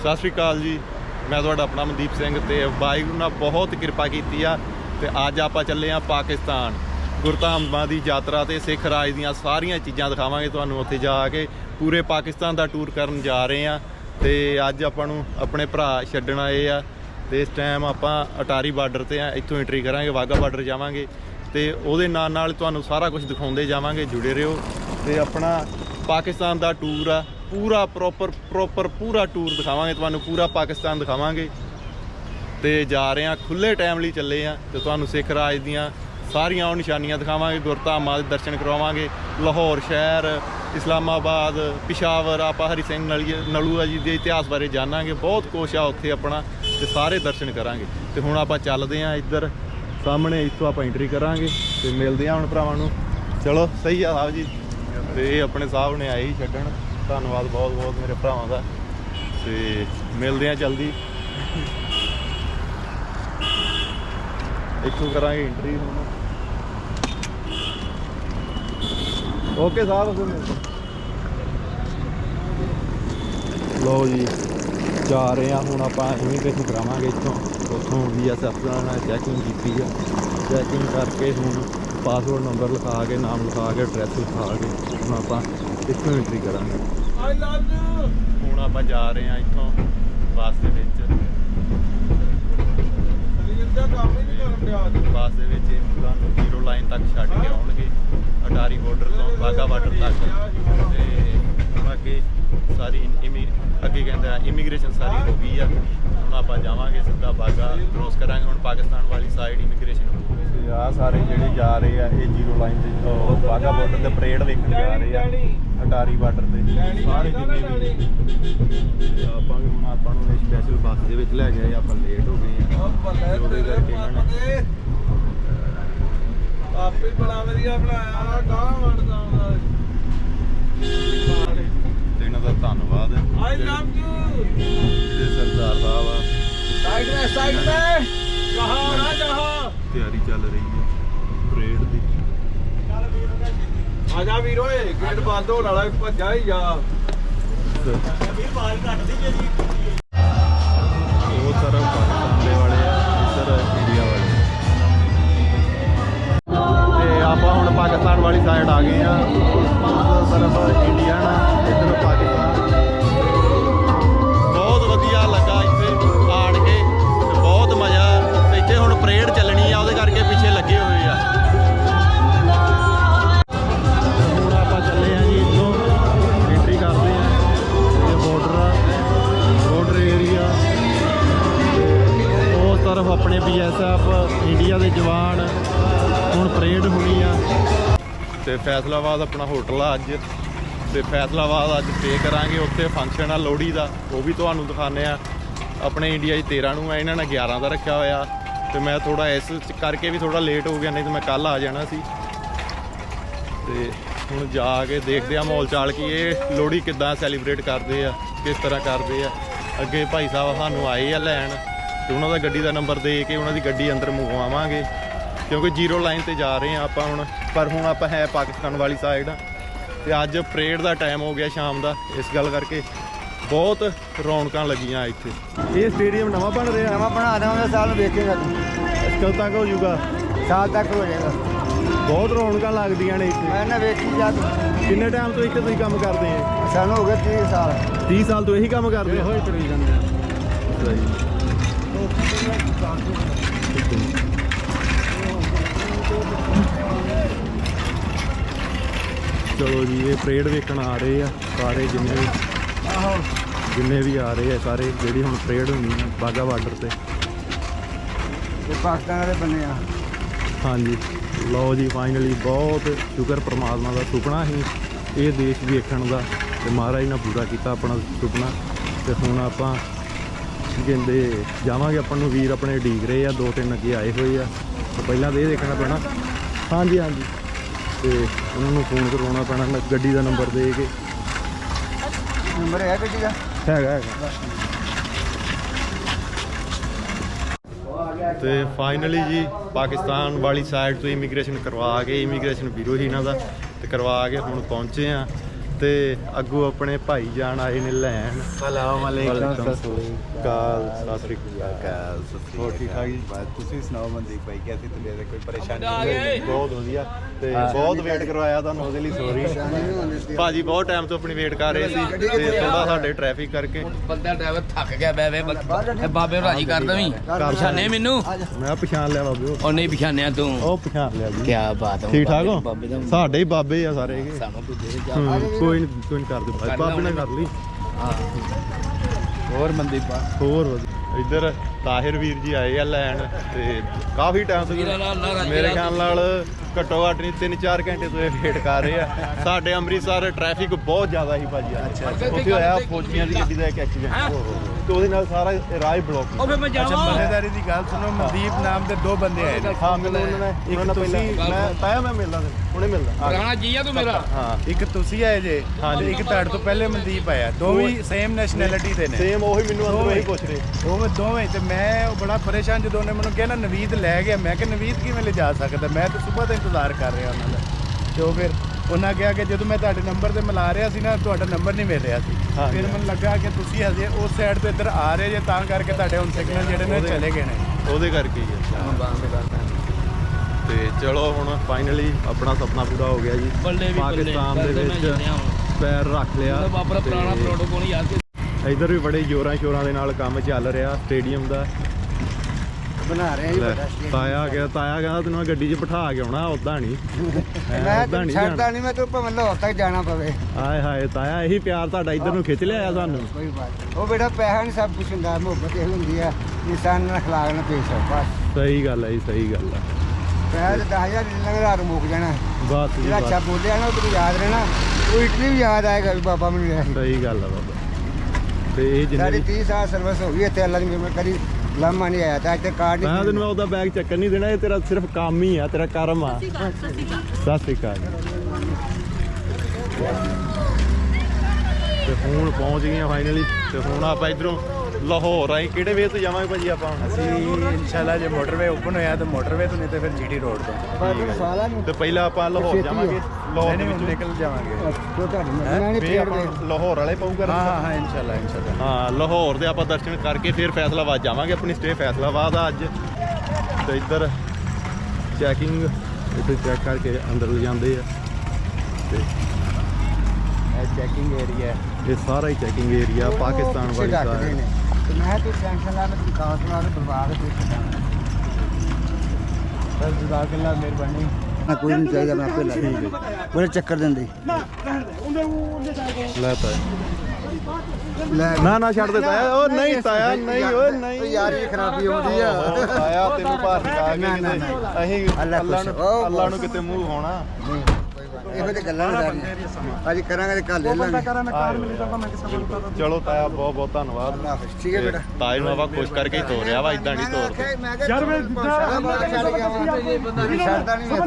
ਸਤਿ ਸ਼੍ਰੀ ਅਕਾਲ ਜੀ। ਮੈਂ ਤੁਹਾਡਾ ਆਪਣਾ ਮਨਦੀਪ ਸਿੰਘ ਤੇ ਵਾਹਿਗੁਰੂ ਨਾਲ ਬਹੁਤ ਕਿਰਪਾ ਕੀਤੀ ਆ ਤੇ ਅੱਜ ਆਪਾਂ ਚੱਲੇ ਆ ਪਾਕਿਸਤਾਨ। ਗੁਰਧਾਮਾਂ ਦੀ ਯਾਤਰਾ ਤੇ ਸਿੱਖ ਰਾਜ ਦੀਆਂ ਸਾਰੀਆਂ ਚੀਜ਼ਾਂ ਦਿਖਾਵਾਂਗੇ ਤੁਹਾਨੂੰ ਉੱਥੇ ਜਾ ਕੇ। ਪੂਰੇ ਪਾਕਿਸਤਾਨ ਦਾ ਟੂਰ ਕਰਨ ਜਾ ਰਹੇ ਆ ਤੇ ਅੱਜ ਆਪਾਂ ਨੂੰ ਆਪਣੇ ਭਰਾ ਛੱਡਣ ਆਏ ਆ ਤੇ ਇਸ ਟਾਈਮ ਆਪਾਂ ਅਟਾਰੀ ਬਾਰਡਰ ਤੇ ਆ, ਇੱਥੋਂ ਐਂਟਰੀ ਕਰਾਂਗੇ ਵਾਗਾ ਬਾਰਡਰ ਜਾਵਾਂਗੇ ਤੇ ਉਹਦੇ ਨਾਲ ਨਾਲ ਤੁਹਾਨੂੰ ਸਾਰਾ ਕੁਝ ਦਿਖਾਉਂਦੇ ਜਾਵਾਂਗੇ, ਜੁੜੇ ਰਹੋ ਤੇ ਆਪਣਾ ਪਾਕਿਸਤਾਨ ਦਾ ਟੂਰ ਆ। ਪੂਰਾ ਪ੍ਰੋਪਰ ਪ੍ਰੋਪਰ ਪੂਰਾ ਟੂਰ ਦਿਖਾਵਾਂਗੇ, ਤੁਹਾਨੂੰ ਪੂਰਾ ਪਾਕਿਸਤਾਨ ਦਿਖਾਵਾਂਗੇ। ਤੇ ਜਾ ਰਹੇ ਆ ਖੁੱਲੇ ਟਾਈਮ ਲਈ ਚੱਲੇ ਆ ਤੇ ਤੁਹਾਨੂੰ ਸਿੱਖ ਰਾਜ ਦੀਆਂ ਸਾਰੀਆਂ ਉਹ ਨਿਸ਼ਾਨੀਆਂ ਦਿਖਾਵਾਂਗੇ, ਗੁਰਧਾਮਾਂ ਦੇ ਦਰਸ਼ਨ ਕਰਵਾਵਾਂਗੇ ਲਾਹੌਰ ਸ਼ਹਿਰ, ਇਸਲਾਮਾਬਾਦ, ਪਿਸ਼ਾਵਰ, ਆਪਾਂ ਹਰੀ ਸਿੰਘ ਨਲੀ ਨਲੂਆ ਜੀ ਦੇ ਇਤਿਹਾਸ ਬਾਰੇ ਜਾਣਾਂਗੇ। ਬਹੁਤ ਕੁਛ ਆ ਉੱਥੇ ਆਪਣਾ ਤੇ ਸਾਰੇ ਦਰਸ਼ਨ ਕਰਾਂਗੇ। ਤੇ ਹੁਣ ਆਪਾਂ ਚੱਲਦੇ ਆ ਇੱਧਰ ਸਾਹਮਣੇ, ਇੱਥੋਂ ਆਪਾਂ ਐਂਟਰੀ ਕਰਾਂਗੇ ਤੇ ਮਿਲਦੇ ਆ ਹੁਣ ਭਰਾਵਾਂ ਨੂੰ। ਚਲੋ, ਸਹੀ ਆ ਸਾਹਿਬ ਜੀ। ਤੇ ਇਹ ਆਪਣੇ ਸਾਹਿਬ ਨੇ ਆਏ ਹੀ ਛੱਡਣ। ਧੰਨਵਾਦ ਬਹੁਤ ਬਹੁਤ ਮੇਰੇ ਭਰਾਵਾਂ ਦਾ। ਤੇ ਮਿਲਦੇ ਆ ਜਲਦੀ। ਇੱਥੋਂ ਕਰਾਂਗੇ ਐਂਟਰੀ ਹੁਣ। ਓਕੇ ਸਾਹਿਬ ਫਿਰ ਮਿਲਦੇ ਲੋ ਜੀ, ਜਾ ਰਹੇ ਆ ਹੁਣ ਆਪਾਂ ਇਮੀਗ੍ਰੇਸ਼ਨ ਕਰਾਵਾਂਗੇ ਇੱਥੋਂ। ਉੱਥੋਂ ਬੀਐਸਐਫ ਨਾਲ ਚੈਕਿੰਗ ਕੀਤੀ ਆ। ਚੈਕਿੰਗ ਕਰਕੇ ਹੁਣ ਪਾਸਵਰਡ ਨੰਬਰ ਲਿਖਾ ਕੇ, ਨਾਮ ਲਿਖਾ ਕੇ ਐਡਰੈਸ ਲਿਖਾ ਕੇ, ਹੁਣ ਆਪਾਂ ਇੱਥੋਂ ਐਂਟਰੀ ਕਰਾਂਗੇ। I love you. ਹੁਣ ਆਪਾਂ ਜਾ ਰਹੇ ਆ ਇੱਥੋਂ ਬੱਸ ਦੇ ਵਿੱਚ। ਸਰੀਰ ਦਾ ਕੰਮ ਹੀ ਨਹੀਂ ਕਰਨ ਅੱਜ। ਬੱਸ ਦੇ ਵਿੱਚ ਇਹ ਤੁਹਾਨੂੰ ਜ਼ੀਰੋ ਲਾਈਨ ਤੱਕ ਛੱਡ ਕੇ ਆਉਣਗੇ ਅਟਾਰੀ ਬਾਰਡਰ ਤੋਂ ਵਾਗਾ ਬਾਰਡਰ ਤੱਕ। ਤੇ ਹੁਣ ਅੱਗੇ ਸਾਰੀ ਇਮੀ ਅੱਗੇ ਕਹਿੰਦਾ ਇਮੀਗ੍ਰੇਸ਼ਨ ਸਾਰੀ ਹੋ। ਗਈ ਆ। ਹੁਣ ਆਪਾਂ ਜਾਵਾਂਗੇ ਸਿੱਧਾ ਬਾਗਾ ਕ੍ਰੋਸ ਕਰਾਂਗੇ ਹੁਣ ਪਾਕਿਸਤਾਨ ਵਾਲੀ ਸਾਈਡ ਇਮੀਗ੍ਰੇਸ਼ਨ ਆ ਸਾਰੇ ਜਿਹੜੇ ਜਾ ਰਹੇ ਆ ਇਹ ਜ਼ੀਰੋ ਲਾਈਨ ਤੇ ਵਾਗਾ ਬਾਰਡਰ ਤੇ ਪਰੇਡ ਵੇਖਣ ਜਾ ਰਹੇ ਆ। ਅਟਾਰੀ ਬਾਰਡਰ ਤੇ। ਸਾਰੇ ਜਿੰਨੇ ਵੀ ਆਪਾਂ ਹੁਣ ਆਪਾਂ ਨੂੰ ਸਪੈਸ਼ਲ ਬੱਸ ਦੇ ਵਿੱਚ ਲੈ ਗਏ ਆਪਾਂ ਲੇਟ ਹੋ ਗਏ ਆ। ਉਹਦੇ ਕਰਕੇ ਇਹਨਾਂ ਆਪੇ ਬੜਾ ਵਧੀਆ ਬਣਾਇਆ ਗਾਂ ਵੜਦਾ ਹੁੰਦਾ ਤੇ ਇਹਨਾਂ ਦਾ ਧੰਨਵਾਦ। ਆਈ ਲਵ ਯੂ ਜਿਹੜੇ ਸਰਦਾਰ ਸਾਹਿਬ ਸਾਈਡ ਮੇ ਸਾਈਡ ਮੇ। ਕਹਾ ਨਾ ਜਹਾ। ਤਿਆਰੀ ਚੱਲ ਰਹੀ ਹੈ। ਆਜਾ ਵੀਰੋ ਏ ਗੇਟ ਬੰਦ ਹੋਣ ਵਾਲਾ ਭੱਜਾ ਹੀ ਜਾ। ਤੇ ਉਹ ਤਰਫ ਪਾਕਿਸਤਾਨ ਵਾਲੇ ਆ, ਇੱਧਰ ਇੰਡੀਆ ਵਾਲੇ। ਤੇ ਆਪਾਂ ਹੁਣ ਪਾਕਿਸਤਾਨ ਵਾਲੀ ਸਾਈਡ ਆ ਗਏ ਆ। ਉਸ ਤਰਫ ਇੰਡੀਆ ਨਾ, ਇੱਧਰ ਪਾਕਿਸਤਾਨ। ਬਹੁਤ ਵਧੀਆ ਲੱਗਾ ਇੱਥੇ ਆਣ ਕੇ ਬਹੁਤ ਮਜ਼ਾ। ਇੱਥੇ ਹੁਣ ਪਰੇਡ ਚੱਲਣੀ ਆ, ਉਹਦੇ ਕਰਕੇ ਤੇ ਫੈਸਲਾਬਾਦ ਆਪਣਾ ਹੋਟਲ ਆ ਅੱਜ। ਤੇ ਫੈਸਲਾਬਾਦ ਅੱਜ ਸਟੇ ਕਰਾਂਗੇ ਉੱਥੇ ਫੰਕਸ਼ਨ ਆ ਲੋਹੜੀ ਦਾ, ਉਹ ਵੀ ਤੁਹਾਨੂੰ ਦਿਖਾਣੇ ਆ। ਆਪਣੇ ਇੰਡੀਆ 'ਚ 13 ਨੂੰ ਆ, ਇਹਨਾਂ ਨੇ 11 ਦਾ ਰੱਖਿਆ ਹੋਇਆ। ਤੇ ਮੈਂ ਥੋੜਾ ਇਸ ਕਰਕੇ ਵੀ ਥੋੜਾ ਲੇਟ ਹੋ ਗਿਆ, ਨਹੀਂ ਤਾਂ ਮੈਂ ਕੱਲ ਆ ਜਾਣਾ ਸੀ। ਤੇ ਹੁਣ ਜਾ ਕੇ ਦੇਖਦੇ ਆ ਮਾਹੌਲ ਚਾਲ ਕੀ, ਇਹ ਲੋਹੜੀ ਕਿੱਦਾਂ ਸੈਲੀਬ੍ਰੇਟ ਕਰਦੇ ਆ, ਕਿਸ ਤਰ੍ਹਾਂ ਕਰਦੇ ਆ। ਅੱਗੇ ਭਾਈ ਸਾਹਿਬ ਸਾਨੂੰ ਆਏ ਆ ਲੈਣ, ਤੇ ਉਹਨਾਂ ਦਾ ਗੱਡੀ ਦਾ ਨੰਬਰ ਦੇ ਕੇ ਉਹਨਾਂ ਦੀ ਗੱਡੀ ਅੰਦਰ ਮੰਗਵਾਵਾਂਗੇ ਕਿਉਂਕਿ ਜ਼ੀਰੋ ਲਾਈਨ ਤੇ ਜਾ ਰਹੇ ਆ ਆਪਾਂ ਹੁਣ ਪਰ ਹੁਣ ਆਪਾਂ ਹੈ ਪਾਕਿਸਤਾਨ ਵਾਲੀ ਸਾਈਡ ਆ। ਤੇ ਅੱਜ ਪਰੇਡ ਦਾ ਟਾਈਮ ਹੋ ਗਿਆ ਸ਼ਾਮ ਦਾ ਇਸ ਗੱਲ ਕਰਕੇ ਬਹੁਤ ਰੌਣਕਾਂ ਲੱਗੀਆਂ ਇੱਥੇ। ਇਹ ਸਟੇਡੀਅਮ ਨਵਾਂ ਬਣ ਰਿਹਾ। ਨਵਾਂ ਬਣਾ ਦੇਵਾਂਗੇ ਸਾਲ ਨੂੰ ਵੇਚੇਗਾ ਤੂੰ ਕਦੋਂ ਤੱਕ ਹੋ ਜਾਊਗਾ। ਸਾਲ ਤੱਕ ਹੋ ਜਾਏਗਾ। ਬਹੁਤ ਰੌਣਕਾਂ ਲੱਗਦੀਆਂ ਨੇ ਇੱਥੇ। ਮੈਂ ਨਾ ਵੇਚੀ ਜਾ ਤੂੰ ਕਿੰਨੇ ਟਾਈਮ ਤੋਂ ਇੱਥੇ ਤੁਸੀਂ ਕੰਮ ਕਰਦੇ ਆ ਸਾਨੂੰ ਹੋ ਗਏ 30 ਸਾਲ। 30 ਸਾਲ ਤੋਂ ਇਹੀ ਕੰਮ ਕਰਦੇ ਹੋ? ਤੁਰੀ ਜਾਂਦੇ ਸਹੀ। ਚਲੋ ਜੀ ਇਹ ਪਰੇਡ ਵੇਖਣ ਆ ਰਹੇ ਆ ਸਾਰੇ ਜਿੰਨੇ ਵੀ ਆਹੋ ਜਿੰਨੇ ਵੀ ਆ ਰਹੇ ਆ ਸਾਰੇ ਜਿਹੜੀ ਹੁਣ ਪਰੇਡ ਹੋਣੀ ਆ ਬਾਗਾ ਬਾਰਡਰ ਤੇ। ਇਹ ਪਾਕਿਸਤਾਨ ਦੇ ਬੰਨੇ ਆ। ਹਾਂਜੀ। ਲਓ ਜੀ ਫਾਈਨਲੀ ਬਹੁਤ ਸ਼ੁਕਰ ਪ੍ਰਮਾਤਮਾ ਦਾ ਸੁਪਨਾ ਸੀ। ਇਹ ਦੇਸ਼ ਵੇਖਣ ਦਾ ਤੇ ਮਹਾਰਾਜ ਨੇ ਪੂਰਾ ਕੀਤਾ ਆਪਣਾ ਸੁਪਨਾ। ਤੇ ਹੁਣ ਆਪਾਂ ਕਹਿੰਦੇ ਜਾਵਾਂਗੇ ਆਪਾਂ ਨੂੰ ਵੀਰ ਆਪਣੇ ਢੀਕ ਰਹੇ ਆ ਦੋ ਤਿੰਨ ਅੱਗੇ ਆਏ ਹੋਏ ਆ। ਤੇ ਪਹਿਲਾਂ ਤਾਂ ਇਹ ਦੇਖਣਾ ਪੈਣਾ। ਹਾਂਜੀ ਹਾਂਜੀ। ਤੇ ਉਹਨਾਂ ਨੂੰ ਫੋਨ ਕਰਵਾਉਣਾ ਪੈਣਾ ਨ- ਗੱਡੀ ਦਾ ਨੰਬਰ ਦੇ ਕੇ। ਨੰਬਰ ਹੈ ਗੱਡੀ ਦਾ? ਹੈਗਾ ਹੈਗਾ। ਤੇ ਫਾਈਨਲੀ ਜੀ ਪਾਕਿਸਤਾਨ ਵਾਲੀ ਸਾਈਡ ਤੋਂ ਇਮੀਗ੍ਰੇਸ਼ਨ ਕਰਵਾ ਕੇ ਇਮੀਗ੍ਰੇਸ਼ਨ ਬਿਊਰੋ ਹੀ ਇਹਨਾਂ ਦਾ ਤੇ ਕਰਵਾ ਕੇ ਹੁਣ ਪਹੁੰਚੇ ਆ ਤੇ ਅੱਗੋਂ ਆਪਣੇ ਭਾਈ ਜਾਨ ਆਏ ਨੇ ਲੈਣ। ਸਲਾਮ ਵਾਲੇਕੁਮ ਸਤਿ ਸ੍ਰੀ ਅਕਾਲ ਸਤਿ ਸ੍ਰੀ ਅਕਾਲ ਹੋਰ ਠੀਕ ਠਾਕ ਜੀ? ਬਸ ਤੁਸੀਂ ਸੁਣਾਓ ਮਨਦੀਪ ਭਾਈ ਕਿਵੇਂ ਤਬੀਅਤ ਕੋਈ ਪਰੇਸ਼ਾਨੀ। ਬਹੁਤ ਵਧੀਆ। ਤੇ ਬਹੁਤ ਵੇਟ ਕਰਵਾਇਆ ਤੁਹਾਨੂੰ ਉਹਦੇ ਲਈ ਸੌਰੀ ਭਾਜੀ ਬਹੁਤ ਟਾਈਮ ਤੋਂ ਆਪਣੀ ਵੇਟ ਕਰ ਰਹੇ ਸੀ ਤੇ ਥੋੜਾ ਸਾਡੇ ਟ੍ਰੈਫਿਕ ਕਰਕੇ। ਬੰਦਾ ਡਰਾਈਵਰ ਥੱਕ ਗਿਆ ਬੈ ਬੈ ਇਹ ਬਾਬੇ ਨੂੰ ਰਾਜੀ ਕਰਦਾ ਵੀ ਪਛਾਣੇ ਮੈਨੂੰ? ਮੈਂ ਪਛਾਣ ਲਿਆ ਬਾਬੇ ਉਹ ਨਹੀਂ ਪਛਾਣਿਆ ਤੂੰ। ਉਹ ਪਛਾਣ ਲਿਆ ਜੀ। ਕੀ ਬਾਤ ਹੈ ਠੀਕ ਠਾਕ ਹੋ? ਦਾ ਸਾਡੇ ਹੀ ਬਾਬੇ ਆ ਸਾਰੇ ਵੀ ਦੇ ਕੋਈ ਨਹੀਂ ਕੋਈ ਨਹੀਂ ਕਰਦੇ ਬਾਬੇ ਬਾਬੇ ਨੇ ਕਰ ਲਈ। ਹਾਂ। ਹੋਰ ਮਨਦੀਪ ਹੋਰ ਵਧੀਆ। ਇੱਧਰ ਤਾਹਿਰ ਵੀਰ ਜੀ ਆਏ ਆ ਲੈਣ ਤੇ ਕਾਫੀ ਟਾਈਮ ਤੋਂ ਮੇਰੇ ਨਾਲ। ਖਿਆਲ ਨਾਲ ਘੱਟੋ ਘੱਟ ਨਹੀਂ 3-4 ਘੰਟੇ ਤੋਂ ਇਹ ਵੇਟ ਕਰ ਰਹੇ ਆ। ਸਾਡੇ ਅੰਮ੍ਰਿਤਸਰ ਟ੍ਰੈਫਿਕ ਬਹੁਤ ਜ਼ਿਆਦਾ ਸੀ ਭਾਜੀ ਅੱਜ। ਉੱਥੇ ਹੋਇਆ ਫੌਜੀਆਂ ਦੀ ਗੱਡੀ ਦਾ ਇੱਕ ਐਕਸੀਡੈਂਟ ਤੇ ਉਹਦੇ ਨਾਲ ਸਾਰਾ ਰਾਹ ਹੀ ਬਲੌਕ ਉਹ ਫਿਰ ਮੈਂ ਅੱਛਾ ਜਾਵਾਂ। ਮਹੇਦਾਰੀ ਦੀ ਗੱਲ ਸੁਣੋ ਮਨਦੀਪ ਨਾਮ ਦੇ ਦੋ ਬੰਦੇ ਆਏ ਨੇ। ਹਾਂ ਉਹਨਾਂ ਨੇ ਇੱਕ ਤੁਸੀਂ- ਪਹਿਲਾਂ ਮੈਂ ਤਾਇਆ ਮੈਂ ਮਿਲਦਾ ਸੀ ਹੁਣੇ ਮਿਲਦਾ। ਪੁਰਾਣਾ ਜੀ ਆ ਤੂੰ ਮੇਰਾ? ਹਾਂ। ਇੱਕ ਤੁਸੀਂ ਆਏ ਜੇ ਇੱਕ ਤੁਹਾਡੇ ਤੋਂ ਪਹਿਲੇ ਮਨਦੀਪ ਆਇਆ। ਦੋਵੇਂ ਸੇਮ ਨੈਸ਼ਨੈਲਿਟੀ ਦੇ ਨੇ। ਸੇਮ ਉਹੀ ਮੈਨੂੰ ਅੰਦਰੋਂ ਹੀ ਪੁੱਛ ਰਹੇ। ਦੋਵੇਂ ਦੋਵੇਂ ਤੇ ਮੈਂ ਉਹ ਬੜਾ ਪਰੇਸ਼ਾਨ ਜਦੋਂ ਉਹਨੇ ਮੈਨੂੰ ਕਿਹਾ ਨਾ ਨਵੀਦ ਲੈ ਗਿਆ। ਮੈਂ ਕਿਹਾ ਨਵੀਦ ਕਿਵੇਂ ਲੈ ਜਾ ਸਕਦਾ? ਮੈਂ ਤਾਂ ਸਵੇਰ ਦਾ ਇੰਤਜ਼ਾਰ ਕਰ ਰਿਹਾ ਉਹਨਾਂ ਦਾ। ਤੇ ਉਹ ਫਿਰ ਉਹਨਾਂ ਕਿਹਾ ਕਿ ਜਦੋਂ ਮੈਂ ਤੁਹਾਡੇ ਨੰਬਰ ਤੇ ਮਿਲਾ ਰਿਹਾ ਸੀ ਨਾ ਤੁਹਾਡਾ ਨੰਬਰ ਨਹੀਂ ਮਿਲ ਰਿਹਾ ਸੀ। ਫਿਰ ਮੈਨੂੰ ਲੱਗਾ ਕਿ ਤੁਸੀਂ ਹਜੇ ਉਸ ਸਾਈਡ ਤੋਂ ਇੱਧਰ ਆ ਰਹੇ ਜੇ ਤਾਂ ਕਰਕੇ ਤੁਹਾਡੇ ਹੁਣ ਸਿਗਨਲ ਜਿਹੜੇ ਨੇ ਚਲੇ ਗਏ ਨੇ। ਉਹਦੇ ਕਰਕੇ ਹੀ ਹੈ। ਬੰਦ ਕਰਦਾ ਤੇ ਚਲੋ ਹੁਣ ਫਾਈਨਲੀ ਆਪਣਾ ਸੁਪਨਾ ਪੂਰਾ ਹੋ ਗਿਆ ਜੀ। ਪਾਕਿਸਤਾਨ ਦੇ ਵਿੱਚ ਪੈਰ ਰੱਖ ਲਿਆ ਦਾ ਪੁਰਾਣਾ ਪ੍ਰੋਟੋਕੋਲ ਯਾਦ ਇੱਧਰ ਵੀ ਬੜੇ ਜ਼ੋਰਾਂ ਸ਼ੋਰਾਂ ਦੇ ਨਾਲ ਕੰਮ ਚੱਲ ਰਿਹਾ ਸਟੇਡੀਅਮ ਦਾ। ਬਣਾ ਰਹੇ ਲੈ, ਤਾਇਆ ਗਿਆ ਤਾਇਆ ਕਹਿੰਦਾ ਤੈਨੂੰ ਮੈਂ ਗੱਡੀ 'ਚ ਬਿਠਾ ਕੇ ਆਉਣਾ ਉਦਾਂ ਨਹੀਂ। ਮੈਂ ਉਦਾਂ ਨਹੀਂ ਛੱਡਦਾ ਨਹੀਂ ਮੈਂ ਤੂੰ ਭਾਵੇਂ ਲਾਹੌਰ ਤੱਕ ਜਾਣਾ ਪਵੇ। ਆਏ ਹਾਏ ਤਾਇਆ ਇਹੀ ਪਿਆਰ ਤੁਹਾਡਾ ਇੱਧਰ ਨੂੰ ਖਿੱਚ ਲਿਆ ਸਾਨੂੰ। ਕੋਈ ਬਾਤ ਨਹੀਂ। ਉਹ ਬੇਟਾ ਪੈਸਾ ਨਹੀਂ ਸਭ ਕੁਝ ਹੁੰਦਾ ਮੁਹੱਬਤ ਇਹ ਹੁੰਦੀ ਆ ਇਨਸਾਨ ਨਾਲ ਅਖਲਾਕ ਨਾਲ ਪੇਸ਼ ਆਓ ਬਸ। ਸਹੀ ਗੱਲ ਹੈ ਜੀ ਸਹੀ ਗੱਲ ਹੈ ਪੈਸਾ ਤੇ 10000 ਲੰਗਰ ਰਾਤ ਮੁੱਕ ਜਾਣਾ। ਬਸ ਜੀ ਜਿਹੜਾ ਅੱਛਾ ਬਸ। ਬੋਲਿਆ ਨਾ ਉਹ ਤੈਨੂੰ ਯਾਦ ਰਹਿਣਾ ਉਹ ਇਟਲੀ ਵੀ ਯਾਦ ਆਏਗਾ ਵੀ ਬਾਬਾ ਮੈਨੂੰ। ਸਹੀ ਗੱਲ ਹੈ ਬਾਬਾ। ਤੇ ਇਹ ਜਿੰਨੇ ਸਾਡੀ ਵੀ 30 ਸਾਲ ਸਰਵਿਸ ਹੋ ਗਈ ਇੱਥੇ ਅੱਲਾ ਦੀ ਮਿਹਰ ਕਰੀ ਲਾਮਾ ਨਹੀਂ ਆਇਆ ਤਾਂ ਇੱਥੇ ਕਾਰਡ ਮੈਂ ਨਹੀਂ ਤੈਨੂੰ ਉਹਦਾ ਬੈਗ ਚੱਕਰ ਨਹੀਂ ਦੇਣਾ ਇਹ ਤੇਰਾ ਸਿਰਫ ਕੰਮ ਹੀ ਆ ਤੇਰਾ ਕਰਮ ਆ। ਸਤਿ ਸ਼੍ਰੀ ਅਕਾਲ ਤੇ ਹੁਣ ਪਹੁੰਚ ਗਏ ਫਾਈਨਲੀ ਤੇ ਹੁਣ ਆਪਾਂ ਇਧਰੋਂ ਲਾਹੌਰ ਆਏ ਕਿਹੜੇ ਵੇ ਤੋਂ ਜਾਵਾਂਗੇ ਭਾਜੀ ਆਪਾਂ? ਅਸੀਂ ਇਨਸ਼ਾਅੱਲਾ ਜੇ ਮੋਟਰਵੇ ਓਪਨ ਹੋਇਆ ਤਾਂ ਮੋਟਰਵੇ ਤੋਂ ਨਹੀਂ ਤੇ ਫਿਰ ਜੀਡੀ ਰੋਡ ਤੋਂ। ਹੈ। ਤੇ ਪਹਿਲਾਂ ਆਪਾਂ ਲਾਹੌਰ ਜਾਵਾਂਗੇ। ਲਾਹੌਰ ਦੇ ਵਿੱਚੋਂ। ਨਿਕਲ ਜਾਵਾਂਗੇ। ਹੈਂ? ਲਾਹੌਰ ਵਾਲੇ ਪਾਉ ਕਰ ਹਾਂ ਹਾਂ ਹਾਂ ਇਨਸ਼ਾਅੱਲਾ ਇਨਸ਼ਾਅੱਲਾ। ਹਾਂ ਲਾਹੌਰ ਦੇ ਆਪਾਂ ਦਰਸ਼ਨ ਕਰਕੇ ਫਿਰ ਫੈਸਲਾਬਾਦ ਜਾਵਾਂਗੇ। ਆਪਣੀ ਸਟੇ ਫੈਸਲਾਬਾਦ ਆ ਅੱਜ। ਤੇ ਇੱਧਰ ਚੈਕਿੰਗ ਇੱਥੇ ਚੈੱਕ ਕਰਕੇ ਅੰਦਰ ਜਾਂਦੇ ਆ। ਤੇ ਇਹ ਚੈਕਿੰਗ ਏਰੀਆ ਇਹ ਸਾਰਾ ਹੀ ਚੈਕਿੰਗ ਏਰੀਆ ਪਾਕਿਸਤਾਨ ਵਾਲੀ ਨੇ। ਸਾਈਡ ਤੇ ਮੈਂ ਤੂੰ ਟੈਨਸ਼ਨ ਲਾ ਮੈਂ ਕਾਸ ਨਾਲ ਬਰਬਾਦ ਕੋਈ ਛੱਡਾਂ ਬਸ ਜਜ਼ਾਕੱਲਾ ਮਿਹਰਬਾਨੀ। ਨਾ ਕੋਈ ਨਹੀਂ ਚਾਹੀਦਾ ਮੈਂ ਆਪੇ ਲਾ। ਬੜੇ ਚੱਕਰ ਦਿੰਦੀ ਲੈ ਤਾ ਲੈ ਨਾ ਨਾ ਛੱਡ ਦੇ ਤਾਇਆ। ਉਹ ਨਹੀਂ ਤਾਇਆ ਨਹੀਂ ਓਏ ਨਹੀਂ। ਯਾਰ ਇਹ ਖਰਾਬੀ ਆਉਂਦੀ ਆ। ਤਾਇਆ ਤੈਨੂੰ ਭਾਰ ਨਿਕਾ ਨਾ, ਕੇ ਨਾ, ਕਿਤੇ। ਅਸੀਂ ਅੱਲਾ। ਨੂੰ ਉਹ ਅੱਲਾ। ਨੂੰ ਕਿਤੇ ਮੂੰਹ ਹੋਣਾ ਨਹੀਂ। ਇਹੋ ਜਿਹੀ ਗੱਲਾਂ ਨਹੀਂ ਸਾਰੀਆਂ ਅੱਜ ਕਰਾਂਗੇ ਤੇ ਕੱਲ ਲੈ ਲਾਂਗੇ। ਚਲੋ ਤਾਇਆ ਬਹੁਤ ਬਹੁਤ ਧੰਨਵਾਦ। ਅੱਲਾ ਹਾਫਿਜ਼। ਠੀਕ ਹੈ ਬੇਟਾ। ਤਾਏ ਨੂੰ ਆਪਾਂ ਖੁਸ਼ ਕਰਕੇ ਹੀ ਤੋਰਿਆ ਵਾ ਇਦਾਂ ਨਹੀਂ ਤੋਰਦੇ। ਯਾਰ ਮੈਂ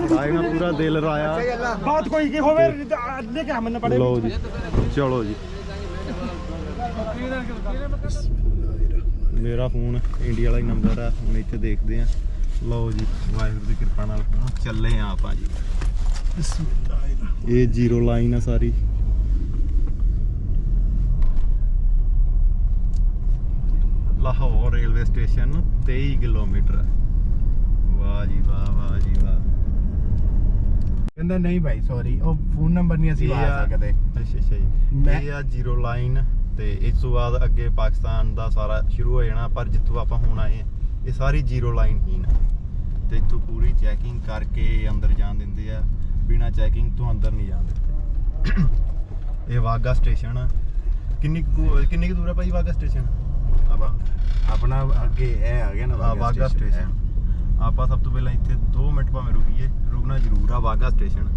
ਤਾਏ ਨਾਲ ਪੂਰਾ ਦਿਲ ਰਾਇਆ। ਅੱਲਾ ਬਾਤ ਕੋਈ ਕੀ ਹੋਵੇ ਲੈ ਕੇ ਹਮਨ ਪੜੇ ਲਓ ਜੀ। ਚਲੋ ਜੀ। ਮੇਰਾ ਫੋਨ ਇੰਡੀਆ ਵਾਲਾ ਹੀ ਨੰਬਰ ਆ ਹੁਣ ਇੱਥੇ ਦੇਖਦੇ ਆ। ਲਓ ਜੀ ਵਾਹਿਗੁਰੂ ਦੀ ਕਿਰਪਾ ਨਾਲ ਚੱਲੇ ਆ ਆਪਾਂ ਜੀ। ਇਹ ਜ਼ੀਰੋ ਲਾਈਨ ਆ ਸਾਰੀ। Lahore railway station 23 kilometre. ਹੈ ਵਾਹ ਜੀ ਵਾਹ ਵਾਹ ਜੀ ਵਾਹ। ਕਹਿੰਦਾ ਨਹੀਂ ਭਾਈ ਸੌਰੀ ਉਹ ਫੋਨ ਨੰਬਰ ਨਹੀਂ ਅਸੀਂ ਆ- ਸਕਦੇ। ਅੱਛਾ ਅੱਛਾ ਜੀ। ਇਹ ਆ ਜ਼ੀਰੋ ਲਾਈਨ ਤੇ ਇਸ ਤੋਂ ਬਾਅਦ ਅੱਗੇ ਪਾਕਿਸਤਾਨ ਦਾ ਸਾਰਾ ਸ਼ੁਰੂ ਹੋ ਜਾਣਾ ਪਰ ਜਿੱਥੋਂ ਆਪਾਂ ਹੁਣ ਆਏ ਆ ਇਹ ਸਾਰੀ ਜ਼ੀਰੋ ਲਾਈਨ ਹੀ ਨਾ। ਤੇ ਇੱਥੋਂ ਪੂਰੀ ਚੈਕਿੰਗ ਕਰਕੇ ਅੰਦਰ ਜਾਣ ਦਿੰਦੇ ਆ। ਬਿਨਾ ਚੈਕਿੰਗ ਤੋਂ ਅੰਦਰ ਨਹੀਂ ਜਾਣ ਦਿੰਦੇ ਇਹ ਵਾਗਾ ਸਟੇਸ਼ਨ ਆ। ਕਿੰਨੀ ਕੁ- ਕਿੰਨੀ ਕੁ ਦੂਰ ਹੈ ਭਾਈ ਵਾਗਾ ਸਟੇਸ਼ਨ ਆਪਾਂ ਆਪਣਾ ਅੱਗੇ ਇਹ ਆ ਗਿਆ ਨਾ ਆ ਵਾਗਾ ਸਟੇਸ਼ਨ ਆਪਾਂ ਸਭ ਤੋਂ ਪਹਿਲਾਂ ਇੱਥੇ 2 ਮਿੰਟ ਭਾਵੇਂ ਰੁਕੀਏ। ਰੁਕਣਾ ਜ਼ਰੂਰ ਆ ਵਾਗਾ ਸਟੇਸ਼ਨ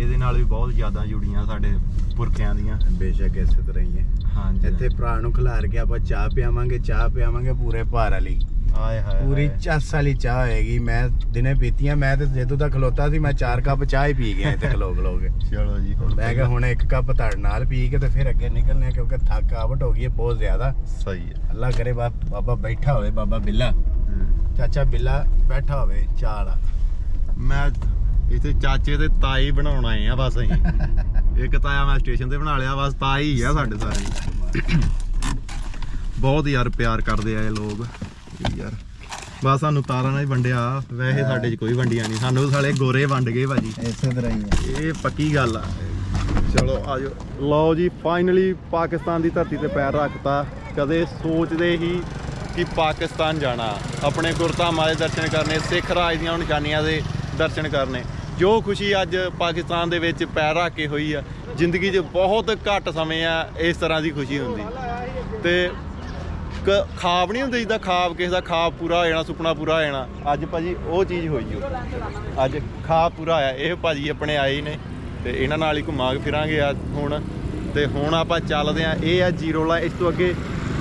ਇਹਦੇ ਨਾਲ ਵੀ ਬਹੁਤ ਜ਼ਿਆਦਾ ਜੁੜੀਆਂ ਸਾਡੇ ਪੁਰਖਿਆਂ ਦੀਆਂ। ਬੇਸ਼ੱਕ ਇਸੇ ਤਰ੍ਹਾਂ ਹੀ ਹੈ। ਹਾਂਜੀ ਇੱਥੇ ਭਰਾ ਨੂੰ ਖਿਲਾਰ ਕੇ ਆਪਾਂ ਚਾਹ ਪਿਆਵਾਂਗੇ ਚਾਹ ਪਿਆਵਾਂਗੇ ਪੂਰੇ ਭਾਰ ਵਾਲੀ। ਹਾਏ ਪੂਰੀ। ਚੱਸ ਵਾਲੀ ਚਾਹ ਹੋਏਗੀ ਮੈਂ ਦਿਨੇ ਪੀਤੀਆਂ ਮੈਂ ਤੇ ਜਦੋਂ ਤੱਕ ਖਲੋਤਾ ਸੀ ਮੈਂ ਚਾਰ ਕੱਪ ਚਾਹ ਹੀ ਪੀ ਗਿਆ ਇੱਥੇ ਖਲੋ ਖਲੋ ਕੇ। ਚਲੋ ਜੀ ਮੈਂ ਕਿਹਾ ਹੁਣ ਇੱਕ ਕੱਪ ਤੁਹਾਡੇ ਨਾਲ ਪੀ ਕੇ ਤੇ ਫਿਰ ਅੱਗੇ ਨਿਕਲਨੇ ਆ ਕਿਉਂਕਿ ਥਕਾਵਟ ਹੋ ਗਈ ਹੈ ਬਹੁਤ ਜ਼ਿਆਦਾ। ਸਹੀ ਹੈ। ਅੱਲਾ ਕਰੇ ਬਾਬਾ ਬੈਠਾ ਹੋਵੇ ਬਾਬਾ ਬਿੱਲਾ। ਚਾਚਾ ਬਿੱਲਾ ਬੈਠਾ ਹੋਵੇ ਚਾਹ ਵਾਲਾ ਮੈਂ ਇੱਥੇ ਚਾਚੇ ਤੇ ਤਾਈ ਬਣਾਉਣ ਆਏ ਆ ਬਸ ਅਸੀਂ। ਇੱਕ ਤਾਇਆ ਮੈਂ ਸਟੇਸ਼ਨ ਤੇ ਬਣਾ ਲਿਆ ਬਸ ਹੀ ਆ ਸਾਡੇ ਸਾਰੇ। ਬਹੁਤ ਯਾਰ ਪਿਆਰ ਕਰਦੇ ਆ ਇਹ ਲੋਕ। ਯਾਰ। ਬਸ ਸਾਨੂੰ ਤਾਰਾਂ ਨਾਲ ਹੀ ਵੰਡਿਆ। ਵੈਸੇ ਸਾਡੇ 'ਚ ਕੋਈ ਵੰਡੀਆਂ ਨਹੀਂ। ਸਾਨੂੰ ਸਾਲੇ ਗੋਰੇ ਵੰਡ ਗਏ ਭਾਜੀ। ਇਸੇ ਤਰ੍ਹਾਂ ਹੀ ਹੈ ਇਹ ਪੱਕੀ ਗੱਲ ਆ। ਚਲੋ ਆਜੋ। ਲਓ ਜੀ ਫਾਈਨਲੀ ਪਾਕਿਸਤਾਨ ਦੀ ਧਰਤੀ ਤੇ ਪੈਰ ਰੱਖਤਾ। ਕਦੇ ਸੋਚਦੇ ਹੀ ਕਿ ਪਾਕਿਸਤਾਨ ਜਾਣਾ। ਆਪਣੇ ਗੁਰਧਾਮਾਂ ਦੇ ਦਰਸ਼ਨ ਕਰਨੇ ਸਿੱਖ ਰਾਜ ਦੀਆਂ ਨਿਸ਼ਾਨੀਆਂ ਦੇ ਦਰਸ਼ਨ ਕਰਨੇ। ਜੋ ਖੁਸ਼ੀ ਅੱਜ ਪਾਕਿਸਤਾਨ ਦੇ ਵਿੱਚ ਪੈਰ ਰੱਖ ਕੇ ਹੋਈ ਆ ਜ਼ਿੰਦਗੀ 'ਚ ਬਹੁਤ ਘੱਟ ਸਮੇਂ ਆ ਇਸ ਤਰ੍ਹਾਂ ਦੀ ਖੁਸ਼ੀ ਹੁੰਦੀ। ਤੇ ਕ- ਖਾਬ ਨਹੀਂ ਹੁੰਦੀ ਜਿੱਦਾਂ ਖਾਬ ਕਿਸੇ ਦਾ ਖਾਬ ਪੂਰਾ ਹੋ ਜਾਣਾ, ਸੁਪਨਾ ਪੂਰਾ ਹੋ ਜਾਣਾ, ਅੱਜ ਭਾਜੀ ਉਹ ਚੀਜ਼ ਹੋਈ ਓ ਅੱਜ ਖਾਬ ਪੂਰਾ ਹੋਇਆ, ਇਹ ਭਾਜੀ ਆਪਣੇ ਆਏ ਨੇ ਤੇ ਇਹਨਾਂ ਨਾਲ ਹੀ ਘੁੰਮਾਂਗੇ ਫਿਰਾਂਗੇ ਅੱਜ ਹੁਣ। ਤੇ ਹੁਣ ਆਪਾਂ ਚੱਲਦੇ ਆਂ ਇਹ ਆ ਜ਼ੀਰੋ ਲਾਈਨ ਇਸ ਤੋਂ ਅੱਗੇ,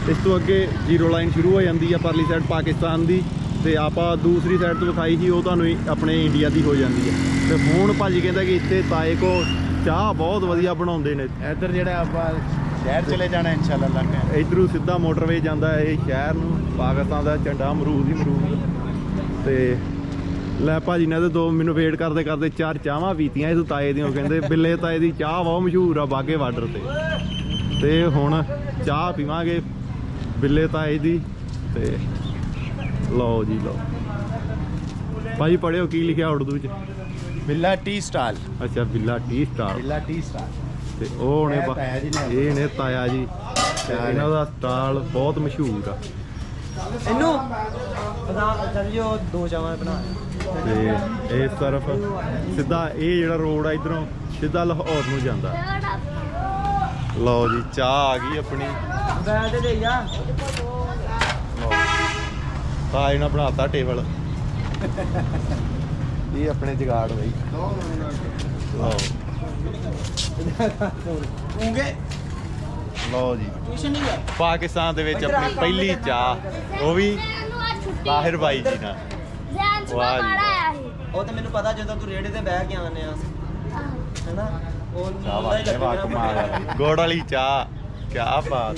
ਇਸ ਤੋਂ ਅੱਗੇ ਜ਼ੀਰੋ ਲਾਈਨ ਸ਼ੁਰੂ ਹੋ ਜਾਂਦੀ ਆ ਪਰਲੀ ਸਾਈਡ ਪਾਕਿਸਤਾਨ ਦੀ ਤੇ ਆਪਾਂ ਦੂਸਰੀ ਸਾਈਡ ਤੋਂ ਵਿਖਾਈ ਸੀ, ਉਹ ਤੁਹਾਨੂੰ ਹੀ ਆਪਣੇ ਇੰਡੀਆ ਦੀ ਹੋ ਜਾਂਦੀ ਹੈ ਤੇ ਹੁਣ ਭਾਜੀ ਕਹਿੰਦਾ ਕਿ ਇੱਥੇ ਤਾਏ ਕੋ ਚਾਹ ਬਹੁਤ ਵਧੀਆ ਬਣਾਉਂਦੇ ਨੇ। ਇੱਧਰ ਜਿਹੜਾ ਆਪਾਂ ਸ਼ਹਿਰ ਚਲੇ ਜਾਣਾ ਇਨਸ਼ਾਅੱਲਾ ਕਹੇ ਇਧਰੋਂ ਸਿੱਧਾ ਮੋਟਰਵੇ ਜਾਂਦਾ ਹੈ ਇਹ ਸ਼ਹਿਰ ਨੂੰ ਪਾਕਿਸਤਾਨ ਦਾ ਝੰਡਾ ਅਮਰੂਦ ਹੀ ਅਮਰੂਦ। ਤੇ ਲੈ ਭਾਜੀ ਨੇ ਤੇ ਦੋ ਮੈਨੂੰ ਵੇਟ ਕਰਦੇ ਕਰਦੇ ਚਾਰ ਚਾਹਾਂ ਪੀਤੀਆਂ ਇਸ ਤਾਏ ਦੀਆਂ ਉਹ ਕਹਿੰਦੇ ਬਿੱਲੇ ਤਾਏ ਦੀ ਚਾਹ ਬਹੁਤ ਮਸ਼ਹੂਰ ਆ ਬਾਗੇ ਬਾਰਡਰ ਤੇ। ਤੇ ਹੁਣ ਚਾਹ ਪੀਵਾਂਗੇ ਬਿੱਲੇ ਤਾਏ ਦੀ ਤੇ ਲਓ ਜੀ ਲਓ। ਭਾਜੀ ਪੜਿਓ ਕੀ ਲਿਖਿਆ ਉਰਦੂ ਚ ਬਿੱਲਾ ਟੀ ਸਟਾਲ। ਅੱਛਾ Billa tea star Billa tea stall. ਤੇ ਉਹ ਨੇ ਇਹ ਬਾ- ਤਾਇਆ ਜੀ ਨੇ। ਇਹ ਨੇ ਤਾਇਆ ਜੀ। ਤੇ ਇਹਨਾਂ ਦਾ ਸਟਾਲ ਬਹੁਤ ਮਸ਼ਹੂਰ ਆ। ਇਹਨੂੰ? ਪਤਾ ਚੱਲ ਦੋ ਚਾਵਾਂ ਬਣਾ ਤੇ ਇਸ ਤਰਫ ਸਿੱਧਾ ਇਹ ਜਿਹੜਾ ਰੋਡ ਆ ਇਧਰੋਂ ਸਿੱਧਾ ਲਾਹੌਰ ਨੂੰ ਜਾਂਦਾ। ਲਓ ਜੀ ਚਾਹ ਆ ਗਈ ਆਪਣੀ। ਬੈਠ ਤੇ ਦੇ ਜਾ। ਤਾਂ ਇਹਨਾਂ ਬਣਾਤਾ ਟੇਬਲ। ਇਹ ਆਪਣੇ ਜਗਾੜ ਬਈ। ਲਓ। ਲਓ ਜੀ। ਨਹੀਂ ਪਾਕਿਸਤਾਨ ਦੇ ਵਿੱਚ ਆਪਣੀ ਪਹਿਲੀ ਚਾਹ ਉਹ ਵੀ ਤਾਹਿਰ ਬਾਈ ਜੀ ਨਾਲ ਧਿਆਨ ਚ ਵਾਹ ਜੀ, ਆਇਆ ਉਹ ਤੇ ਮੈਨੂੰ ਪਤਾ ਜਦੋਂ ਤੂੰ ਰੇੜੇ ਤੇ ਬਹਿ ਕੇ ਆਉਂਦੇ ਆ। ਹੈਨਾ? ਉਹ ਚਾਹ ਉਹਦਾ ਹੀ ਵਾਕੇ ਵਾ ਲੱਗਣਾ ਕਮਾਲ ਆ। ਗੁੜ ਵਾਲੀ ਚਾਹ ਕੀ ਬਾਤ।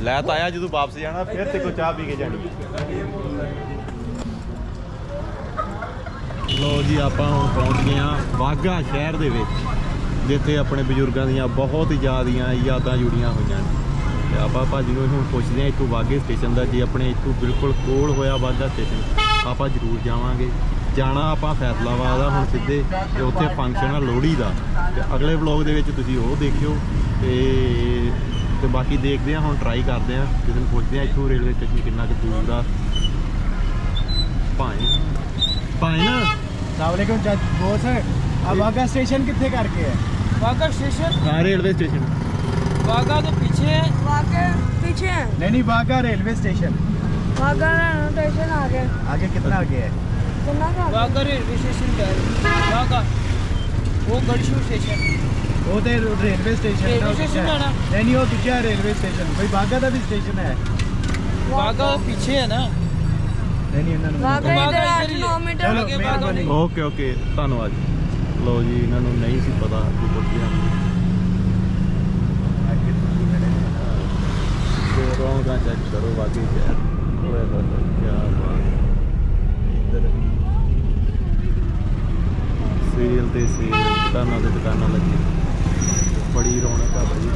ਲੈ ਤਾਂ ਆਇਆ ਜਦੋਂ ਵਾਪਸ ਜਾਣਾ ਫਿਰ ਤੇ ਕੋ ਚਾਹ ਪੀ ਕੇ ਜਾਣੀ। ਲੋ ਜੀ, ਆਪਾਂ ਹੁਣ ਪਹੁੰਚ ਗਏ ਆ ਬਾਗਾ ਸ਼ਹਿਰ ਦੇ ਵਿੱਚ, ਜਿੱਥੇ ਆਪਣੇ ਬਜ਼ੁਰਗਾਂ ਦੀਆਂ ਬਹੁਤ ਹੀ ਜ਼ਿਆਦੀਆਂ ਯਾਦਾਂ ਜੁੜੀਆਂ ਹੋਈਆਂ ਨੇ। ਤੇ ਆਪਾਂ ਭਾਜੀ ਨੂੰ ਹੁਣ ਪੁੱਛਦੇ ਆ ਇੱਥੋਂ ਬਾਗੇ ਸਟੇਸ਼ਨ ਦਾ, ਜੇ ਆਪਣੇ ਇੱਥੋਂ ਬਿਲਕੁਲ ਕੋਲ ਹੋਇਆ ਬਾਗਾ ਸਟੇਸ਼ਨ ਆਪਾਂ ਜ਼ਰੂਰ ਜਾਵਾਂਗੇ। ਜਾਣਾ ਆਪਾਂ ਫੈਸਲਾਬਾਦ ਆ, ਹੁਣ ਸਿੱਧੇ, ਤੇ ਉੱਥੇ ਫੰਕਸ਼ਨ ਆ ਲੋਹੜੀ ਦਾ। ਤੇ ਅਗਲੇ ਵਲੌਗ ਦੇ ਵਿੱਚ ਤੁਸੀਂ ਉਹ ਦੇਖਿਓ, ਤੇ ਤੇ ਬਾਕੀ ਦੇਖਦੇ ਆ ਹੁਣ ਟਰਾਈ ਕਰਦੇ ਆ ਕਿਸੇ ਨੂੰ ਪੁੱਛਦੇ ਆ ਇੱਥੋਂ ਰੇਲਵੇ ਸਟੇਸ਼ਨ ਕਿੰਨਾ ਕੁ ਦੂਰ ਆ। ਭਾਈ पाइना सलामकुम बहुत सर अब वाघा स्टेशन कितने करके है? वाघा स्टेशन हाँ रेलवे स्टेशन वाघा तो पीछे है। वाघा पीछे है। नहीं नहीं Wagah railway station Wagah station आगे। आगे कितना आगे है? वाघा रेलवे स्टेशन क्या है वाघा वो गढ़शू स्टेशन वो तो रेलवे स्टेशन रेलवे स्टेशन है ना? नहीं वो पीछे है रेलवे स्टेशन भाई वाघा का भी स्टेशन है। वाघा तो पीछे है ना? ਓਕੇ ਓਕੇ ਧੰਨਵਾਦ। ਲੋ ਜੀ ਇਹਨਾਂ ਨੂੰ ਨਹੀਂ ਸੀ ਪਤਾ ਕਿ ਪੁੱਛਿਆ ਰੋਂਗਾ ਸੀਰੀਅਲ ਤੇ ਸੀਰੀਅਲ ਦੁਕਾਨਾਂ ਤੇ ਦੁਕਾਨਾਂ ਲੱਗੀ। ਬੜੀ ਰੌਣਕ ਆ ਬਈ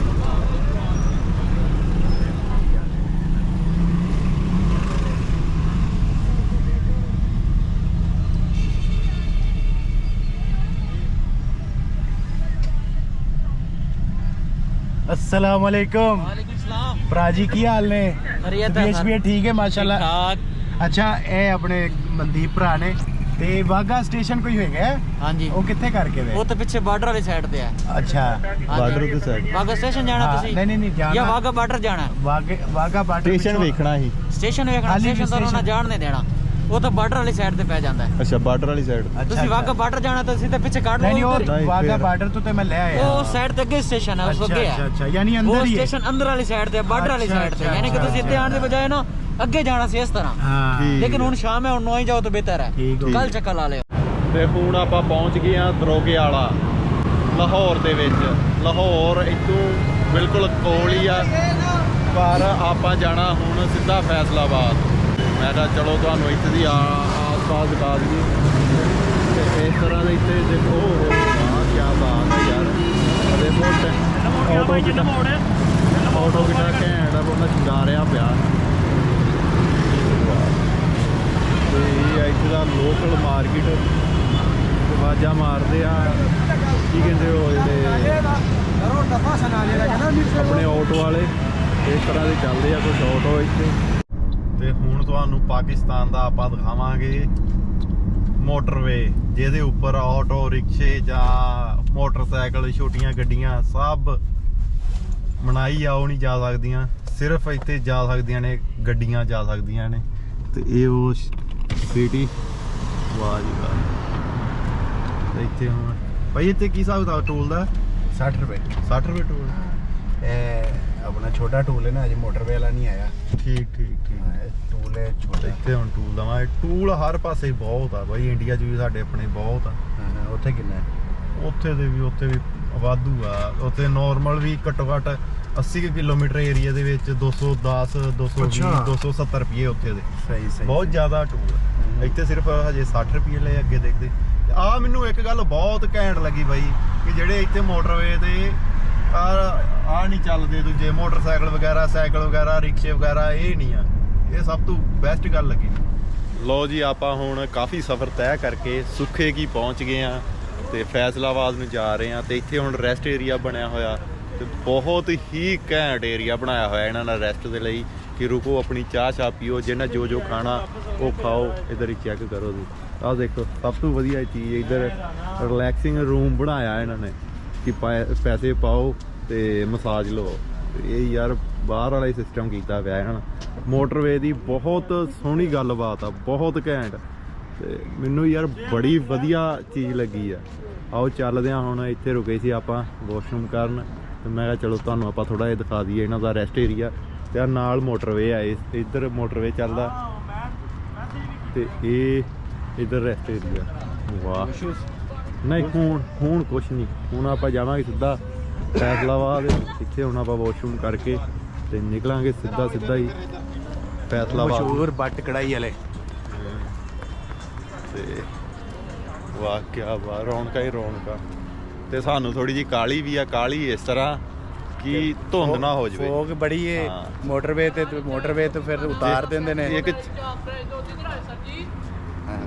अस्सलाम वालेकुम वालेकुम सलाम ਭਰਾ ਜੀ ਕੀ ਹਾਲ ਨੇ खैरियत है ਤਬੀਅਤ सर ਵੀ ਠੀਕ ਹੈ ਮਾਸ਼ਾਅੱਲਾ ठीक ਅੱਛਾ ਇਹ ਆਪਣੇ ਮਨਦੀਪ ਭਰਾ ਨੇ ਤੇ ਵਾਗਾ ਸਟੇਸ਼ਨ ਕੋਈ ਹੋਏਗਾ ਹੈ? हाँ जी ਉਹ ਕਿੱਥੇ ਕਰਕੇ ਵੇ वो तो पीछे बॉर्डर वाली साइड पे है ਅੱਛਾ ਬਾਰਡਰ ਦੇ ਸਾਈਡ वाघा स्टेशन जाना हाँ, तुसी नहीं, नहीं, नहीं, जाना- या वाघा बॉर्डर जाना है ਵਾਗੇ ਵਾਗਾ ਬਾਰਡਰ ਸਟੇਸ਼ਨ ਵੇਖਣਾ ਸੀ स्टेशन वेखना हाली भी स्टेशन तो उन्होंने station- जान नहीं देना ਉਹ ਤਾਂ ਬਾਰਡਰ ਵਾਲੀ ਸਾਈਡ ਤੇ ਪੈ ਜਾਂਦਾ ਹੈ। ਅੱਛਾ ਬਾਰਡਰ ਵਾਲੀ ਸਾਈਡ ਤੁਸੀਂ ਵਾਗਾ ਬਾਰਡਰ ਜਾਣਾ ਤਾਂ ਸਿੱਧੇ ਪਿੱਛੇ ਕੱਢ ਨਹੀਂ ਉਹ ਵਾਗਾ ਬਾਰਡਰ ਤੋਂ ਤੇ ਮੈਂ ਲੈ ਆਇਆ। ਉਹ ਸਾਈਡ ਤੇ ਅੱਗੇ ਸਟੇਸ਼ਨ ਹੈ ਉਸ ਅੱਗੇ ਅੱਛਾ ਅੱਛਾ ਯਾਨੀ ਅੰਦਰ ਹੀ ਉਹ ਸਟੇਸ਼ਨ ਅੰਦਰ ਵਾਲੀ ਸਾਈਡ ਤੇ ਬਾਰਡਰ ਵਾਲੀ ਸਾਈਡ ਤੇ ਯਾਨੀ ਕਿ ਤੁਸੀਂ ਇੱਥੇ ਆਉਣ ਦੇ ਬਜਾਏ ਨਾ ਅੱਗੇ ਜਾਣਾ ਸੀ ਇਸ ਤਰ੍ਹਾਂ। ਲੇਕਿਨ ਹੁਣ ਸ਼ਾਮ ਹੈ ਹੁਣ ਨੋਈ ਜਾਓ ਤਾਂ ਬਿਹਤਰ ਹੈ। ਕੱਲ ਚੱਕਾ ਲਾ ਲਿਓ। ਤੇ ਹੁਣ ਆਪਾਂ ਪਹੁੰਚ ਗਏ ਆ ਦਰੋਗੇ ਵਾਲਾ ਲਾਹੌਰ ਦੇ ਵਿੱਚ। ਲਾਹੌਰ ਇਤੋਂ ਬਿਲਕੁਲ ਕੋਲ ਹੀ ਆ। ਪਰ ਆਪਾਂ ਜਾਣਾ ਹੁਣ ਸਿੱਧਾ ਫੈਸਲਾਬਾਦ। ਮੈਂ ਕਿਹਾ ਚਲੋ ਤੁਹਾਨੂੰ ਇੱਥੇ ਦੀ ਆ- ਆਸ-ਪਾਸ ਦਿਖਾ ਦਈਏ। ਤੇ ਇਸ ਤਰ੍ਹਾਂ ਦੇ ਇੱਥੇ ਦੇਖੋ ਉਹ ਵਾਹ ਕੀ ਬਾਤ ਹੈ ਯਾਰ। ਅਰੇ ਮੋਟ ਆਟੋ ਕਿੰਨਾ ਮੋੜ ਆਟੋ ਕਿੰਨਾ ਘੈਂਟ ਆ ਬੰਦਾ ਚੰਗਾਰਿਆ ਪਿਆ। ਤੇ ਇਹ ਇੱਥੇ ਦਾ ਲੋਕਲ ਮਾਰਕੀਟ ਆਵਾਜ਼ਾਂ ਮਾਰਦੇ ਆ। ਕੀ ਕਹਿੰਦੇ ਉਹ ਜਿਹੜੇ ਆਪਣੇ ਆਟੋ ਵਾਲੇ। ਇਸ ਤਰ੍ਹਾਂ ਦੇ ਚੱਲਦੇ ਆ ਕੁਝ ਆਟੋ ਇੱਥੇ। ਤੇ ਹੁਣ ਤੁਹਾਨੂੰ ਪਾਕਿਸਤਾਨ ਦਾ ਆਪਾਂ ਦਿਖਾਵਾਂਗੇ ਮੋਟਰਵੇ ਜਿਹਦੇ ਉੱਪਰ ਆਟੋ ਰਿਕਸ਼ੇ ਜਾਂ ਮੋਟਰਸਾਈਕਲ ਛੋਟੀਆਂ ਗੱਡੀਆਂ ਸਭ ਮਨਾਈ ਆਉ ਨਹੀਂ ਜਾ ਸਕਦੀਆਂ। ਸਿਰਫ ਇੱਥੇ ਜਾ ਸਕਦੀਆਂ ਨੇ ਗੱਡੀਆਂ ਜਾ ਸਕਦੀਆਂ ਨੇ। ਤੇ ਇਹ ਉਹ ਸਿਟੀ ਵਾਹ ਜੀ ਵਾਹ। ਤੇ ਇੱਥੇ ਹੁਣ ਭਾਈ ਇੱਥੇ ਕੀ ਹਿਸਾਬ ਕਿਤਾਬ ਟੋਲ ਦਾ? 60 ਰੁਪਏ। 60 ਰੁਪਏ ਟੋਲ ਇਹ ਆਪਣਾ ਛੋਟਾ ਟੂਲ ਹੈ ਨਾ ਅਜੇ ਮੋਟਰਵੇ ਵਾਲਾ ਨਹੀਂ ਆਇਆ। ਠੀਕ ਠੀਕ ਠੀਕ। ਟੂਲ ਹੈ ਛੋਟਾ। ਇੱਥੇ ਹੁਣ ਟੂਲ ਦਵਾਂ। ਟੂਲ ਹਰ ਪਾਸੇ ਬਹੁਤ ਆ ਬਾਈ ਇੰਡੀਆ 'ਚ ਵੀ ਸਾਡੇ ਆਪਣੇ ਬਹੁਤ ਆ। ਉੱਥੇ ਕਿੰਨਾ ਹੈ? ਉੱਥੇ ਦੇ ਵੀ ਉੱਥੇ ਵੀ ਵਾਧੂ ਆ। ਉੱਥੇ ਨਾਰਮਲ ਵੀ ਘੱਟੋ ਘੱਟ 80 ਕੁ ਕਿਲੋਮੀਟਰ ਏਰੀਆ ਦੇ ਵਿੱਚ 210 220 ਅੱਛਾ। 270 ਰੁਪਏ ਉੱਥੇ ਦੇ। ਸਹੀ ਸਹੀ ਬਹੁਤ ਜ਼ਿਆਦਾ ਹਮ। ਇੱਥੇ ਸਿਰਫ ਹਜੇ 60 ਰੁਪਏ ਲਏ ਅੱਗੇ ਦੇਖਦੇ। ਆ ਮੈਨੂੰ ਇੱਕ ਗੱਲ ਬਹੁਤ ਘੈਂਟ ਲੱਗੀ ਬਾਈ ਕਿ ਜਿਹੜੇ ਇੱਥੇ ਮੋਟਰਵੇ ਦੇ ਆ ਆ ਨਹੀਂ ਚੱਲਦੇ ਦੂਜੇ ਮੋਟਰਸਾਈਕਲ ਵਗੈਰਾ, ਸਾਈਕਲ ਵਗੈਰਾ, ਰਿਕਸ਼ੇ ਵਗੈਰਾ, ਇਹ ਨਹੀਂ ਆ। ਇਹ ਸਭ ਤੋਂ ਬੈਸਟ ਗੱਲ ਲੱਗੀ। ਲੋ ਜੀ, ਆਪਾਂ ਹੁਣ ਕਾਫੀ ਸਫ਼ਰ ਤੈਅ ਕਰਕੇ ਸੁੱਖੇ ਕੀ ਪਹੁੰਚ ਗਏ ਆ ਤੇ ਫੈਸਲਾਬਾਦ ਨੂੰ ਜਾ ਰਹੇ ਆ ਤੇ ਇੱਥੇ ਹੁਣ ਰੈਸਟ ਏਰੀਆ ਬਣਿਆ ਹੋਇਆ ਤੇ ਬਹੁਤ ਹੀ ਘੈਂਟ ਏਰੀਆ ਬਣਾਇਆ ਹੋਇਆ ਇਹਨਾਂ ਨਾਲ ਰੈਸਟ ਦੇ ਲਈ ਕਿ ਰੁਕੋ, ਆਪਣੀ ਚਾਹ ਚਾਹ ਪੀਓ ਜਿਹਨਾਂ ਜੋ ਜੋ ਖਾਣਾ ਉਹ ਖਾਓ, ਇਧਰ ਹੀ ਚੈੱਕ ਕਰੋ ਜੀ ਆਹ ਦੇਖੋ, ਸਭ ਤੋਂ ਵਧੀਆ ਚੀਜ਼ ਇਧਰ ਰਿਲੈਕਸਿੰਗ ਰੂਮ ਬਣਾਇਆ ਇਹਨਾਂ ਨੇ। ਕਿ ਪੈ- ਪੈਸੇ ਪਾਓ ਤੇ ਮਸਾਜ ਲਓ ਤੇ ਇਹ ਯਾਰ ਬਾਹਰ ਵਾਲਾ ਹੀ ਸਿਸਟਮ ਕੀਤਾ ਪਿਆ ਇਹਨਾਂ ਨੇ ਮੋਟਰਵੇ ਦੀ ਬਹੁਤ ਸੋਹਣੀ ਗੱਲਬਾਤ ਆ, ਬਹੁਤ ਘੈਂਟ। ਤੇ ਮੈਨੂੰ ਯਾਰ ਬੜੀ ਵਧੀਆ ਚੀਜ਼ ਲੱਗੀ ਆ। ਆਓ ਚੱਲਦੇ ਆ ਹੁਣ, ਇੱਥੇ ਰੁਕੇ ਸੀ ਆਪਾਂ ਵਾਸ਼ਰੂਮ ਕਰਨ। ਤੇ ਮੈਂ ਕਿਹਾ ਚਲੋ ਤੁਹਾਨੂੰ ਆਪਾਂ ਥੋੜਾ ਜਿਹਾ ਦਿਖਾ ਦਈਏ ਇਹਨਾਂ ਦਾ ਰੈਸਟ ਏਰੀਆ ਤੇ ਨਾਲ ਮੋਟਰਵੇ ਆ ਇੱਧਰ ਮੋਟਰਵੇ ਚੱਲਦਾ। ਤੇ ਇਹ ਇੱਧਰ ਰੈਸਟ ਏਰੀਆ ਵਾਹ। ਨਹੀਂ ਹੁਣ ਹੁਣ ਕੁਛ ਨਹੀਂ। ਹੁਣ ਆਪਾਂ ਜਾਵਾਂਗੇ ਸਿੱਧਾ ਫੈਸਲਾਬਾਦ। ਇੱਥੇ ਹੁਣ ਆਪਾਂ ਵਾਸ਼ਰੂਮ ਕਰਕੇ ਤੇ ਨਿਕਲਾਂਗੇ ਸਿੱਧਾ ਸਿੱਧਾ ਹੀ ਫੈਸਲਾਬਾਦ। ਮਸ਼ਹੂਰ ਬੱਟ ਕੜਾਈ ਵਾਲੇ। ਤੇ ਵਾਹ ਕੀ ਵਾਹ ਰੌਣਕਾਂ ਹੀ ਰੌਣਕਾਂ ਤੇ ਸਾਨੂੰ ਥੋੜੀ ਜੀ ਕਾਲੀ ਵੀ ਆ ਕਾਲੀ ਇਸ ਤਰ੍ਹਾਂ ਕਿ ਧੁੰਦ ਨਾ ਹੋ ਜਵੇ। ਫੋਗ ਬੜੀ ਏ। ਮੋਟਰਵੇ ਤੇ ਮੋਟਰਵੇ ਤੇ ਫਿਰ ਉਤਾਰ ਦਿੰਦੇ ਨੇ। ਇੱਕ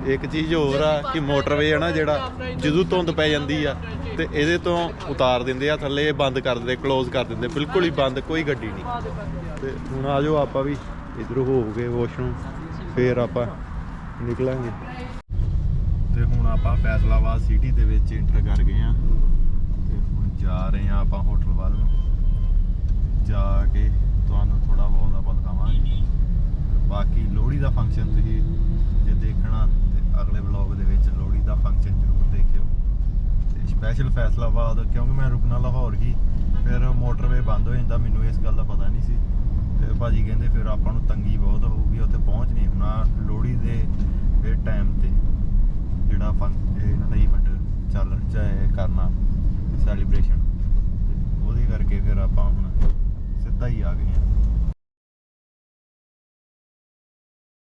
ਇੱਕ ਚੀਜ਼ ਹੋਰ ਆ ਕਿ ਮੋਟਰਵੇ ਆ ਨਾ ਜਿਹੜਾ ਜਦੋਂ ਧੁੰਦ ਪੈ ਜਾਂਦੀ ਆ ਤੇ ਇਹਦੇ ਤੋਂ ਉਤਾਰ ਦਿੰਦੇ ਆ, ਥੱਲੇ ਇਹ ਬੰਦ ਕਰ ਦਿੰਦੇ ਕਲੋਜ਼ ਕਰ ਦਿੰਦੇ, ਬਿਲਕੁਲ ਹੀ ਬੰਦ, ਕੋਈ ਗੱਡੀ ਨਹੀਂ। ਤੇ ਹੁਣ ਆ ਜਾਓ ਆਪਾਂ ਵੀ ਇਧਰ ਹੋ ਗਏ ਵਾਸ਼ਰੂਮ ਫੇਰ ਆਪਾਂ ਨਿਕਲਾਂਗੇ। ਤੇ ਹੁਣ ਆਪਾਂ ਫੈਸਲਾਬਾਦ ਸਿਟੀ ਦੇ ਵਿੱਚ ਇੰਟਰ ਕਰ ਗਏ ਆ। ਤੇ ਹੁਣ ਜਾ ਰਹੇ ਆ ਆਪਾਂ ਹੋਟਲ ਵੱਲ। ਨੂੰ ਜਾ ਕੇ ਤੁਹਾਨੂੰ ਥੋੜਾ ਬਹੁਤ ਆਪਾਂ ਦਿਖਾਵਾਂਗੇ ਤੇ ਬਾਕੀ ਲੋਹੜੀ ਦਾ ਫੰਕਸ਼ਨ ਤੁਸੀਂ ਜੇ ਦੇਖਣਾ ਤੇ ਅਗਲੇ ਵਲੌਗ ਦੇ ਵਿੱਚ ਲੋਹੜੀ ਦਾ ਫੰਕਸ਼ਨ ਜ਼ਰੂਰ ਦੇਖਿਓ। ਤੇ ਸਪੈਸ਼ਲ ਫੈਸਲਾਬਾਦ ਕਿਉਂਕਿ ਮੈਂ ਰੁਕਣਾ ਲਾਹੌਰ ਹੀ, ਫਿਰ ਮੋਟਰਵੇ ਬੰਦ ਹੋ ਜਾਂਦਾ, ਮੈਨੂੰ ਇਸ ਗੱਲ ਦਾ ਪਤਾ ਨਹੀਂ ਸੀ। ਤੇ ਭਾਜੀ ਕਹਿੰਦੇ ਫਿਰ ਆਪਾਂ ਨੂੰ ਤੰਗੀ ਬਹੁਤ ਹੋਊਗੀ, ਉੱਥੇ ਪਹੁੰਚ ਨਹੀਂ ਹੋਣਾ ਲੋਹੜੀ ਦੇ ਇਹ ਟਾਈਮ ਤੇ, ਜਿਹੜਾ ਫੰਕ ਇਹਨਾਂ ਦਾ ਇਵੈਂਟ ਚੱਲ ਚਾਹੇ ਕਰਨਾ ਸੈਲੀਬ੍ਰੇਸ਼ਨ ਉਹਦੇ ਕਰਕੇ ਫਿਰ ਆਪਾਂ ਹੁਣ ਸਿੱਧਾ ਹੀ ਆ ਗਏ ਆ